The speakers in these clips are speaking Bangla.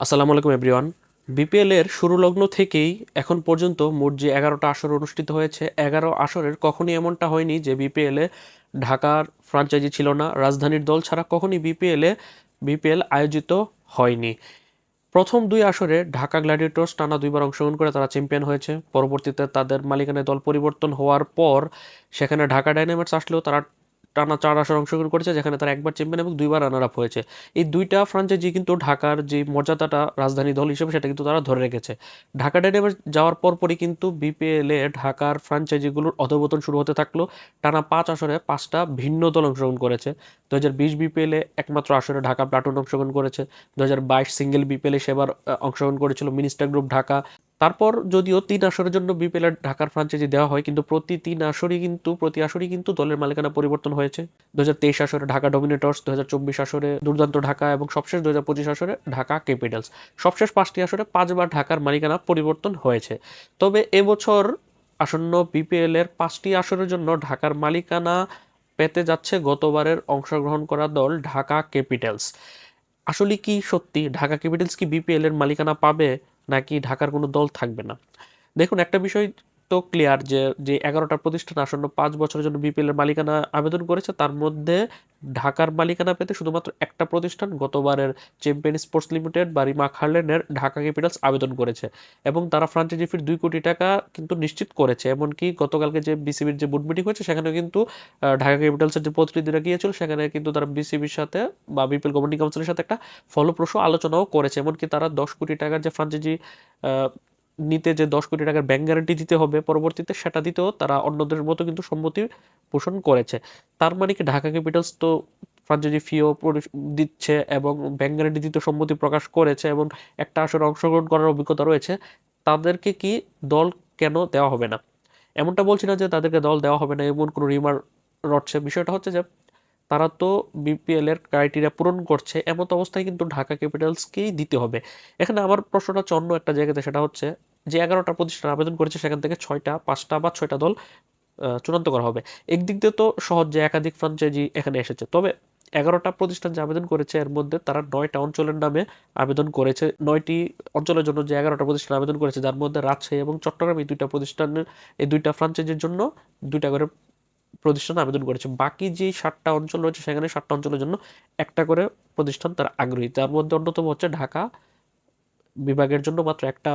আসসালামু আলাইকুম এভরিওয়ান বিপিএল এর শুরু লগ্ন থেকেই এখন পর্যন্ত মোট যে এগারোটা আসর অনুষ্ঠিত হয়েছে, এগারো আসরের কখনই এমনটা হয়নি যে বিপিএল ঢাকার ফ্রাঞ্চাইজি ছিল না, রাজধানীর দল ছাড়া কখনই বিপিএল বিপিএল আয়োজিত হয়নি। প্রথম দুই আসরে ঢাকা গ্ল্যাডিয়েটর্স টানা দুইবার অংশগ্রহণ করে তারা চ্যাম্পিয়ন হয়েছে। পরবর্তীতে তাদের মালিকানায় দল পরিবর্তন হওয়ার পর সেখানে ঢাকা ডাইনামাইটস আসলেও তারা টানা চার আসর অংশগ্রহণ করেছে, যেখানে তারা একবার চ্যাম্পিয়ন এবং দুইবার রানার আপ হয়েছে। এই দুইটা ফ্রাঞ্চাইজি কিন্তু ঢাকার যে মর্যাদাটা রাজধানী দল হিসেবে, সেটা কিন্তু তারা ধরে রেখেছে। ঢাকা ডাইনামাইটস যাওয়ার পরপরই কিন্তু বিপিএল ঢাকার ফ্রাঞ্চাইজিগুলোর অধবতন শুরু হতে থাকল। টানা পাঁচ আসরে পাঁচটা ভিন্ন দল অংশগ্রহণ করেছে। দু হাজার বিশ বিপিএল একমাত্র আসরে ঢাকা প্লাটুন অংশগ্রহণ করেছে। দু হাজার বাইশ সিঙ্গেল বিপিএল সেবার অংশগ্রহণ করেছিল মিনিস্টার গ্রুপ ঢাকা তারপর যদিও তিন আসরের জন্য বিপিএল এর ঢাকার ফ্রাঞ্চাইজি দেওয়া হয়, কিন্তু প্রতি তিন আসরই কিন্তু, প্রতি আসরই কিন্তু দলের মালিকানা পরিবর্তন হয়েছে। দু হাজার তেইশ আসরে ঢাকা ডমিনেটর্স দু হাজার চব্বিশ আসরে দুর্দান্ত ঢাকা এবং সবশেষ দু হাজার পঁচিশ আসরে ঢাকা ক্যাপিটালস। সবশেষ পাঁচটি আসরে পাঁচবার ঢাকার মালিকানা পরিবর্তন হয়েছে। তবে এবছর আসন্ন বিপিএল এর পাঁচটি আসরের জন্য ঢাকার মালিকানা পেতে যাচ্ছে গতবারের অংশগ্রহণ করা দল ঢাকা ক্যাপিটালস। আসলে কি সত্যি? ঢাকা ক্যাপিটালস কি বিপিএল এর মালিকানা পাবে? নাকি ঢাকার কোনো দল থাকবে না। দেখুন একটা বিষয় ক্লিয়ার যে যে এগারোটা প্রতিষ্ঠান আসন্ন পাঁচ বছরের জন্য বিপিএল এর মালিকানা আবেদন করেছে, তার মধ্যে ঢাকার মালিকানা পেতে শুধুমাত্র একটা প্রতিষ্ঠান গতবারের চ্যাম্পিয়ন স্পোর্টস লিমিটেড বা রিমা খার্লেনের ঢাকা ক্যাপিটালস আবেদন করেছে। এবং তারা ফ্রাঞ্চাইজি ফির দুই কোটি টাকা কিন্তু নিশ্চিত করেছে। এমনকি গতকালকে যে বিসিবির যে বোর্ড মিটিং হয়েছে, সেখানেও কিন্তু ঢাকা ক্যাপিটালসের যে প্রতিনিধিরা গিয়েছিল, সেখানে কিন্তু তারা বিসিবির সাথে বা বিপিএল গভর্নিং কাউন্সিলের সাথে একটা ফলপ্রসূ আলোচনাও করেছে। এমনকি তারা দশ কোটি টাকার যে ফ্রাঞ্চাইজি নিতে যে দশ কোটি টাকার ব্যাংক গ্যারান্টি দিতে হবে, পরবর্তীতে সেটা দিতেও তারা অন্যদের মতো কিন্তু সম্মতি পোষণ করেছে। তার মানে কি ঢাকা ক্যাপিটালস তো ফ্রাঞ্চাইজি ফিও দিচ্ছে এবং ব্যাংক গ্যারান্টি দিতে সম্মতি প্রকাশ করেছে এবং একটা আসরে অংশগ্রহণ করার অভিজ্ঞতা রয়েছে। তাদেরকে কি দল কেন দেওয়া হবে না? এমনটা বলছি না যে তাদেরকে দল দেওয়া হবে না, এমন কোনো রিমার রটছে। বিষয়টা হচ্ছে যে তারা তো বিপিএল এর ক্রাইটেরিয়া পূরণ করছে এমন অবস্থায় কিন্তু ঢাকা ক্যাপিটালসকেই দিতে হবে? এখানে আমার প্রশ্নটা অন্য একটা জায়গাতে, সেটা হচ্ছে যে এগারোটা প্রতিষ্ঠান আবেদন করেছে, সেখান থেকে ছয়টা, পাঁচটা বা ছয়টা দল চূড়ান্ত করা হবে। একদিক দিয়ে তো সহজ যে একাধিক ফ্রাঞ্চাইজি এখানে এসেছে। তবে এগারোটা প্রতিষ্ঠান যে আবেদন করেছে, এর মধ্যে তারা নয়টা অঞ্চলের নামে আবেদন করেছে। নয়টি অঞ্চলের জন্য যে এগারোটা প্রতিষ্ঠান আবেদন করেছে, যার মধ্যে রাজশাহী এবং চট্টগ্রাম এই দুইটা প্রতিষ্ঠানের, এই দুইটা ফ্রাঞ্চাইজির জন্য দুইটা করে প্রতিষ্ঠান আবেদন করেছে। বাকি যে সাতটা অঞ্চল রয়েছে, সেখানে সাতটা অঞ্চলের জন্য একটা করে প্রতিষ্ঠান তারা আগ্রহী। তার মধ্যে অন্যতম হচ্ছে ঢাকা বিভাগের জন্য মাত্র একটা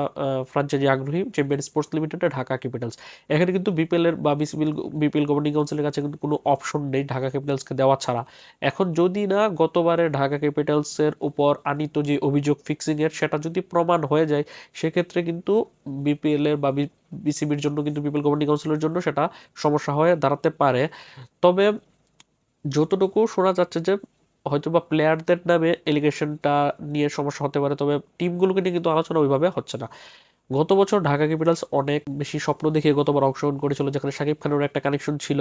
ফ্রাঞ্চাইজি আগ্রহী champion sports limited Dhaka capitals এখানে কিন্তু বিপিএল এর বা বিসিবিল বিপিএল গভর্নিং কাউন্সিলের কাছে কিন্তু কোনো অপশন নেই ঢাকা ক্যাপিটালসকে দেওয়া ছাড়া। এখন যদি না গতবারে ঢাকা ক্যাপিটালসের উপর আনিত যে অভিযোগ ফিক্সিং এর সেটা যদি প্রমাণ হয়ে যায়, সেক্ষেত্রে কিন্তু বিপিএল এর বা বিসিবির জন্য কিন্তু বিপিএল গভর্নিং কাউন্সিলের জন্য সেটা সমস্যা হয়ে দাঁড়াতে পারে। তবে যতটুকু শোনা যাচ্ছে যে হয়তো বা প্লেয়ারদের নামে এলিগেশনটা নিয়ে সমস্যা হতে পারে, তবে টিমগুলোকে নিয়ে কিন্তু আলোচনা ওইভাবে হচ্ছে না। গত বছর ঢাকা ক্যাপিটালস অনেক বেশি স্বপ্ন দেখে গতবার অংশগ্রহণ করেছিল, যেখানে শাকিব খানের একটা কানেকশন ছিল।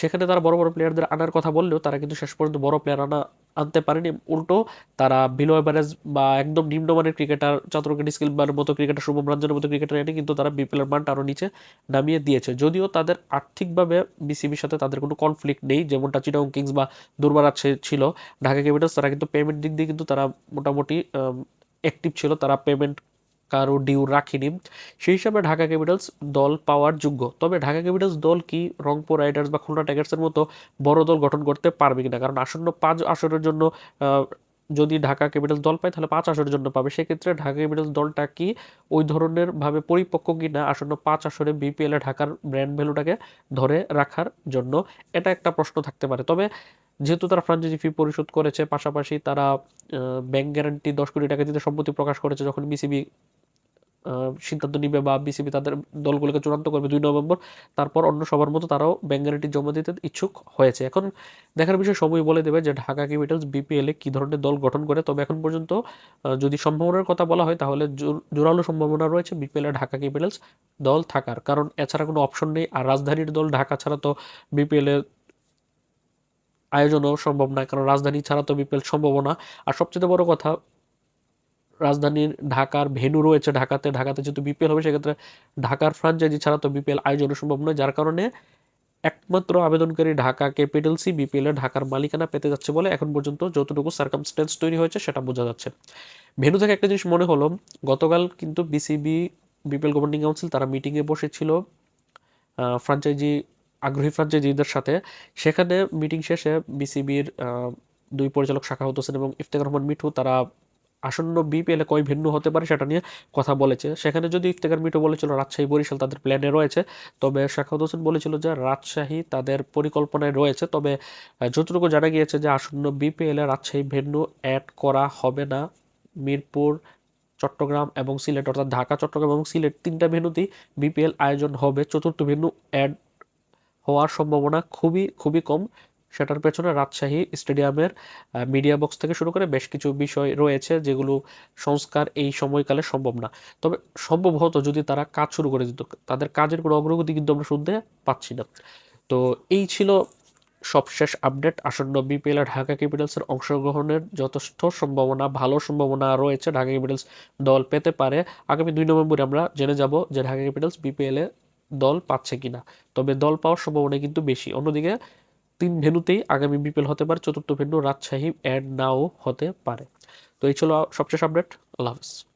সেখানে তারা বড় বড় প্লেয়ারদের আনার কথা বললেও তারা কিন্তু শেষ পর্যন্ত বড় প্লেয়ার আনা, আনতে পারেনি। উল্টো তারা বিলো এভারেজ বা একদম নিম্নমানের ক্রিকেটার চন্দ্রকেট স্কিল বারের মতো ক্রিকেটার শুভম রঞ্জনের মতো ক্রিকেটার এনে কিন্তু তারা বিপিএল এর মানটা আরও নিচে নামিয়ে দিয়েছে। যদিও তাদের আর্থিকভাবে বিসিবির সাথে তাদের কোনো কনফ্লিক্ট নেই, যেমনটা চিটাগং কিংস বা দুর্বার ছিল। ঢাকা ক্যাপিটালস তারা কিন্তু পেমেন্ট দিক দিয়ে কিন্তু তারা মোটামুটি অ্যাক্টিভ ছিল। তারা পেমেন্ট কারও ডিউ রাখেনি। সেই হিসাবে ঢাকা ক্যাপিটালস দল পাওয়ার যোগ্য। তবে ঢাকা ক্যাপিটালস দল কি রংপুর রাইডার্স বা খুলনা টাইগার্সের মতো বড় দল গঠন করতে পারবে কিনা? কারণ আসন্ন পাঁচ আসরের জন্য যদি ঢাকা ক্যাপিটালস দল পায়, তাহলে পাঁচ আসরের জন্য পাবে। সেক্ষেত্রে ঢাকা ক্যাপিটালস দলটা কি ওই ধরনের ভাবে পরিপক্ক কিনা? আসন্ন পাঁচ আসরে বিপিএল ঢাকার ব্র্যান্ড ভ্যালুটাকে ধরে রাখার জন্য এটা একটা প্রশ্ন থাকতে পারে। তবে যেহেতু তারা ফ্রাঞ্চাইজি ফি পরিশোধ করেছে, পাশাপাশি তারা ব্যাংক গ্যারান্টি দশ কোটি টাকা দিতে সম্মতি প্রকাশ করেছে, যখন বিসিবি সিদ্ধান্ত নিবে বা বিসিবি তাদের দলগুলোকে চূড়ান্ত করবে দুই নভেম্বর। তারপর অন্য সবার মতো তারাও গ্যারান্টি জমা দিতে ইচ্ছুক হয়েছে। এখন দেখার বিষয়, সময় বলে দেবে যে ঢাকা ক্যাপিটালস বিপিএল কি ধরনের দল গঠন করে। তবে এখন পর্যন্ত যদি সম্ভাবনার কথা বলা হয়, তাহলে জোর- জোরালো সম্ভাবনা রয়েছে বিপিএল ঢাকা ক্যাপিটালস দল থাকার। কারণ এছাড়া কোনো অপশন নেই। আর রাজধানীর দল ঢাকা ছাড়া তো বিপিএল আয়োজনও সম্ভব না কারণ রাজধানী ছাড়া তো বিপিএল সম্ভব না। আর সবচেয়ে বড় কথা রাজধানীর ঢাকার ভেন্যু রয়েছে। ঢাকাতে ঢাকাতে যেহেতু বিপিএল হবে, সেক্ষেত্রে ঢাকার ফ্রাঞ্চাইজি ছাড়া তো বিপিএল আয়োজনও সম্ভব নয়। যার কারণে একমাত্র আবেদনকারী ঢাকা ক্যাপিটালসই বিপিএল ঢাকার মালিকানা পেতে যাচ্ছে বলে এখন পর্যন্ত যতটুকু সার্কামস্টেন্স তৈরি হয়েছে, সেটা বোঝা যাচ্ছে। ভেনু থেকে একটা জিনিস মনে হলো, গতকাল কিন্তু বিসিবি বিপিএল গভর্নিং কাউন্সিল তারা মিটিংয়ে বসেছিল ফ্রাঞ্চাইজি আগ্রহী ফ্রাঞ্চাইজিদের সাথে। সেখানে মিটিং শেষে বিসিবির দুই পরিচালক শাখা হোসেন এবং ইফতেখার রহমান মিঠু তারা আসন্ন বিপিএলে কয় ভিন্ন হতে পারে সেটা নিয়ে কথা বলেছে। সেখানে যদি ইফতেখার মিঠু বলেছিল, রাজশাহী, বরিশাল তাদের প্ল্যানে রয়েছে। তবে শাখাউত হোসেন বলেছিল যে, রাজশাহী তাদের পরিকল্পনায় রয়েছে। তবে যতটুকু জানা গিয়েছে যে, আসন্ন বিপিএলে রাজশাহী ভেন্যু অ্যাড করা হবে না। মিরপুর, চট্টগ্রাম এবং সিলেট, অর্থাৎ ঢাকা, চট্টগ্রাম এবং সিলেট তিনটা ভেন্যুতেই বিপিএল আয়োজন হবে। চতুর্থ ভেন্যু অ্যাড হওয়ার সম্ভাবনা খুবই খুবই কম। সেটার পেছনে রাজশাহী স্টেডিয়ামের মিডিয়া বক্স থেকে শুরু করে বেশ কিছু বিষয় রয়েছে যেগুলো সংস্কার এই সময়কালে সম্ভব না। তবে সম্ভব হতো যদি তারা কাজ শুরু করে দিত। তাদের কাজের কোনো অগ্রগতি কিন্তু আমরা শুনতে পাচ্ছি না। তো এই ছিল সবশেষ আপডেট আসন্ন বিপিএল ঢাকা ক্যাপিটালসের অংশগ্রহণের যথেষ্ট সম্ভাবনা, ভালো সম্ভাবনা রয়েছে ঢাকা ক্যাপিটালস দল পেতে পারে। আগামী দুই নভেম্বরে আমরা জেনে যাব যে ঢাকা ক্যাপিটালস বিপিএল দল পাচ্ছে কিনা। তবে দল পাওয়ার সম্ভাবনা কিন্তু বেশি। অন্যদিকে তিন ভেন্যুতেই আগামী বিপিএল হতে পারে, চতুর্থ ভেন্যু রাজশাহী অ্যান্ড নাও হতে পারে। তো এই ছিল সবশেষ আপডেট। আল্লাহ হাফিজ।